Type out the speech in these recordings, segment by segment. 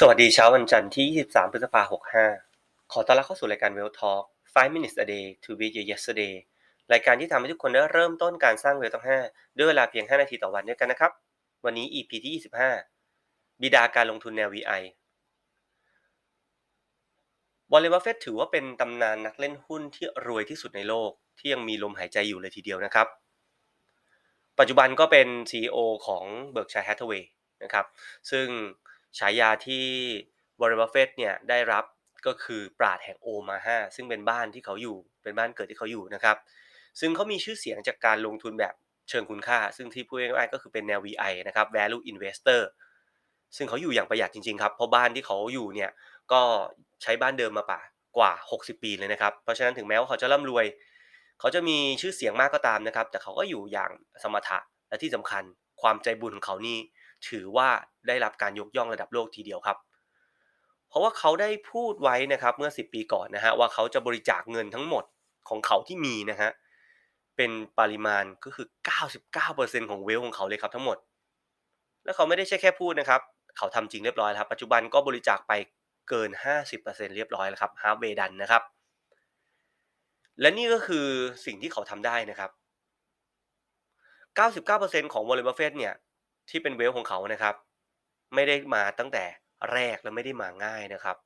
สวัสดีเช้าวันจันทร์ที่ 23 พฤษภาคม 65 ขอต้อนรับเข้าสู่รายการ Well Talk 5 minutes a day to beat your yesterday รายการที่ทำให้ทุกคนได้เริ่มต้นการสร้างเวลต้อง 5 ด้วยเวลาเพียง 5 นาทีต่อวันด้วยกันนะครับ วันนี้ EP ที่ 25 บิดาการลงทุนแนว VI บอลเลนบัฟเฟตถือว่าเป็นตำนานนักเล่นหุ้นที่รวยที่สุดในโลก ที่ยังมีลมหายใจอยู่เลยทีเดียวนะครับ ปัจจุบันก็เป็น CEO ของ Berkshire Hathaway นะครับ ซึ่ง ฉายาที่บร r บัฟเฟตเนี่ยได้รับก็คือปราดแห่งโอมาฮาซึ่งเป็นบ้านที่เขาอยู่เป็นบ้านเกิดที่เขาอยู่นะครับ ซึ่งเขามีชื่อเสียงจากการลงทุนแบบเชิงคุณค่า ซึ่งที่พูดง่ายๆก็คือเป็นแนว VI นะครับ value investor ซึ่งเขาอยู่อย่างประหยัดจริงๆครับ เพราะบ้านที่เขาอยู่เนี่ยก็ใช้บ้านเดิมมาป่ากว่า 60 ปีเลยนะครับ เพราะฉะนั้นถึงแม้ว่าเขาจะร่ำรวย เขาจะมีชื่อเสียงมากก็ตามนะครับ แต่เขาก็อยู่อย่างสมถะและที่สำคัญความใจบุญของเขานี่ ถือว่าได้รับการยกย่องระดับโลกทีเดียวครับ เพราะว่าเขาได้พูดไว้นะครับเมื่อ 10 ปีก่อนนะฮะว่าเขาจะบริจาคเงินทั้งหมดของเขาที่มีนะฮะเป็นปริมาณก็คือ 99%ของเวลของเขาเลยครับทั้งหมด แล้วเขาไม่ได้ใช่แค่พูดนะครับ เขาทำจริงเรียบร้อยแล้วครับ ปัจจุบันก็บริจาคไปเกิน 50%เรียบร้อยแล้วครับฮาร์เวดันนะครับ และนี่ก็คือสิ่งที่เขาทำได้นะครับ 99%ของวอลเลย์บัฟเฟตเนี่ย ที่เป็นเวลของเขานะครับ ไม่ได้มาตั้งแต่แรกและไม่ได้มาง่ายนะครับ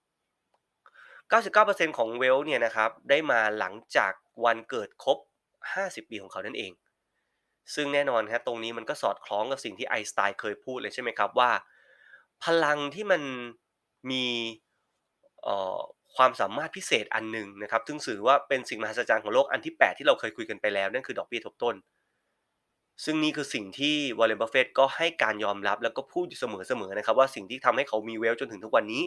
99%ของเวลเนี่ยนะครับได้มาหลังจากวันเกิดครบ 50 ปีของเขานั่นเอง ซึ่งแน่นอนครับตรงนี้มันก็สอดคล้องกับสิ่งที่ไอน์สไตน์เคยพูดเลยใช่ไหมครับว่า พลังที่มันมีความสามารถพิเศษอันหนึ่งนะครับ ซึ่งสื่อว่าเป็นสิ่งมหัศจรรย์ของโลกอันที่ 8 ที่เราเคยคุยกันไปแล้วนั่นคือดอกเบี้ยทบต้น ซึ่งนี่คือสิ่งที่วอลเลนบัฟเฟตก็ให้การยอมรับแล้วก็พูดอยู่เสมอๆนะครับ ว่าสิ่งที่ทำให้เขามีเวลจนถึงทุกวันนี้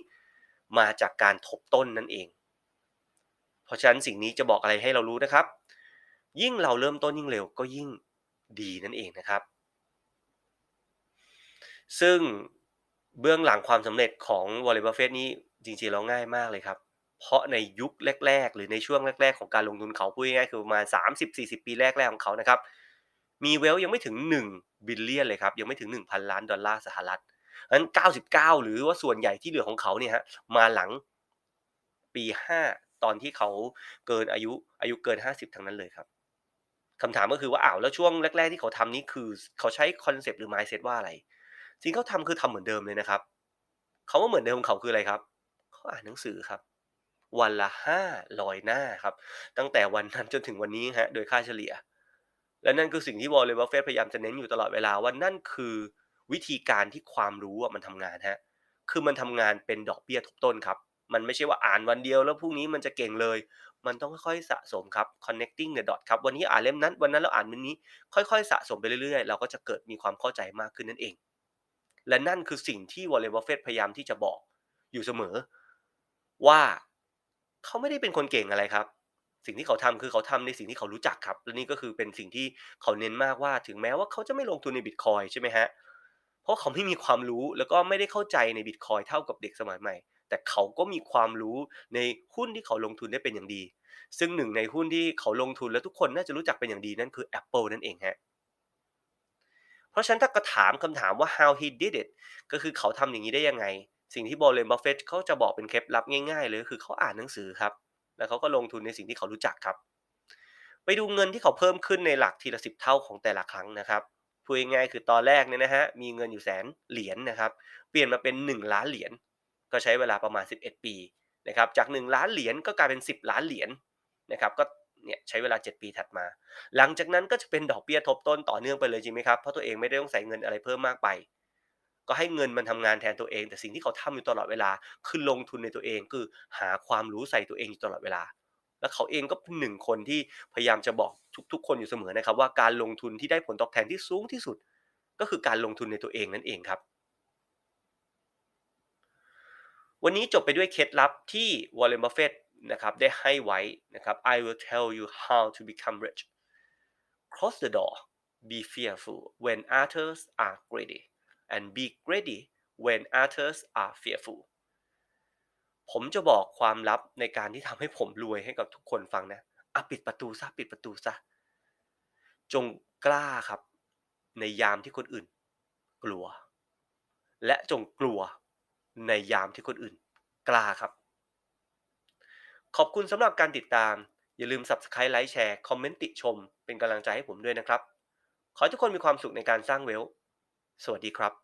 มาจากการทบต้นนั่นเอง เพราะฉะนั้นสิ่งนี้จะบอกอะไรให้เรารู้นะครับ ยิ่งเราเริ่มต้นยิ่งเร็วก็ยิ่งดีนั่นเองนะครับ ซึ่งเบื้องหลังความสำเร็จของวอลเลนบัฟเฟตนี้จริงๆแล้วง่ายมากเลยครับ เพราะในยุคแรก ๆ หรือในช่วงแรก ๆ ของการลงทุนเขาพูดง่ายๆคือประมาณ 30-40 ปีแรกๆของเขานะครับ มีเวลยังไม่ถึง1บิลเลียนเลยครับยังไม่ถึง 1,000 ล้านดอลลาร์สหรัฐนั้น 99 หรือว่าส่วนใหญ่ที่เหลือของเขาเนี่ยฮะมาหลังปี 5 ตอนที่เขาเกินอายุอายุเกิน 50 ทั้งนั้นเลยครับคำถามก็คือว่าอ้าวแล้วช่วงแรก ๆ ที่เขาทำนี้คือเขาใช้คอนเซปต์หรือไมายเซ็ตว่าอะไร สิ่งเขาทำคือทำเหมือนเดิมเลยนะครับเขาว่าเหมือนเดิมของเขาคืออะไรครับเขาอ่านหนังสือครับ วันละห้าร้อยหน้าครับ ตั้งแต่วันนั้นจนถึงวันนี้ฮะโดยค่าเฉลี่ย และนั่นคือสิ่งที่วอลเลย์บัฟเฟตพยายามจะเน้นอยู่ตลอดเวลาว่านั่นคือวิธีการที่ความรู้มันทำงานฮะคือมันทำงานเป็นดอกเบี้ยทบต้นครับ มันไม่ใช่ว่าอ่านวันเดียวแล้วพรุ่งนี้มันจะเก่งเลย มันต้องค่อยๆสะสมครับ connecting the dot ครับ วันนี้อ่านเล่มนั้น วันนั้นเราอ่านวันนี้ ค่อยๆ สะสมไปเรื่อยๆ เราก็จะเกิดมีความเข้าใจมากขึ้นนั่นเอง และนั่นคือสิ่งที่วอลเลย์บัฟเฟตพยายามที่จะบอกอยู่เสมอ ว่าเขาไม่ได้เป็นคนเก่งอะไรครับ สิ่งที่เขาทำคือเขาทำในสิ่งที่เขารู้จักครับ และนี่ก็คือเป็นสิ่งที่เขาเน้นมากว่าถึงแม้ว่าเขาจะไม่ลงทุนในบิตคอยใช่ไหมฮะเพราะเขาไม่มีความรู้แล้วก็ไม่ได้เข้าใจในบิตคอยเท่ากับเด็กสมัยใหม่ แต่เขาก็มีความรู้ในหุ้นที่เขาลงทุนได้เป็นอย่างดี ซึ่งหนึ่งในหุ้นที่เขาลงทุนและทุกคนน่าจะรู้จักเป็นอย่างดีนั่นคือ Apple นั่นเองฮะเพราะฉะนั้นถ้ากระถามคำถามว่า how he did it ก็คือเขาทำอย่างนี้ได้ยังไง สิ่งที่บอลเลนบัฟเฟตเขาจะบอกเป็นเคล็ดลับง่ายๆเลยคือเขาอ่านหนังสือครับ แล้วเขาก็ลงทุนในสิ่งที่เขารู้จักครับ ไปดูเงินที่เขาเพิ่มขึ้นในหลักทีละสิบเท่าของแต่ละครั้งนะครับพูดง่ายๆคือตอนแรกเนี่ยนะฮะมีเงินอยู่แสนเหรียญนนะครับ เปลี่ยนมาเป็น 1 ล้านเหรียญก็ใช้เวลาประมาณ 11 ปีนะครับจาก 1 ล้านเหรียญก็กลายเป็น 10 ล้านเหรียญนะครับก็เนี่ยใช้เวลา 7 ปีถัดมา หลังจากนั้นก็จะเป็นดอกเบี้ยทบต้นต่อเนื่องไปเลยจริงไหมครับเพราะตัวเองไม่ได้ต้องใส่เงินอะไรเพิ่มมากไป ก็ให้เงินมันทำงานแทนตัวเอง แต่สิ่งที่เขาทำอยู่ตลอดเวลาคือลงทุนในตัวเองคือหาความรู้ใส่ตัวเองอยู่ตลอดเวลา แล้วเขาเองก็เป็นหนึ่งคนที่พยายามจะบอกทุกๆ คนอยู่เสมอนะครับ ว่าการลงทุนที่ได้ผลตอบแทนที่สูงที่สุด ก็คือการลงทุนในตัวเองนั่นเองครับ วันนี้จบไปด้วยเคล็ดลับที่วอลเลนบัฟเฟตนะครับได้ให้ไว้นะครับ I will tell you how to become rich close the door be fearful when others are greedy and be greedy when others are fearful ผมจะบอกความลับในการที่ทำให้ผมรวยให้กับทุกคนฟังนะอะปิดประตูซะปิดประตูซะ จงกล้าครับ ในยามที่คนอื่น กลัว และจงกลัวในยามที่คนอื่น กล้าครับ ขอบคุณสำหรับการติดตาม อย่าลืม Subscribe ไลค์แชร์คอมเมนต์ติชม เป็นกำลังใจให้ผมด้วยนะครับ ขอให้ทุกคนมีความสุขในการสร้างเวล สวัสดีครับ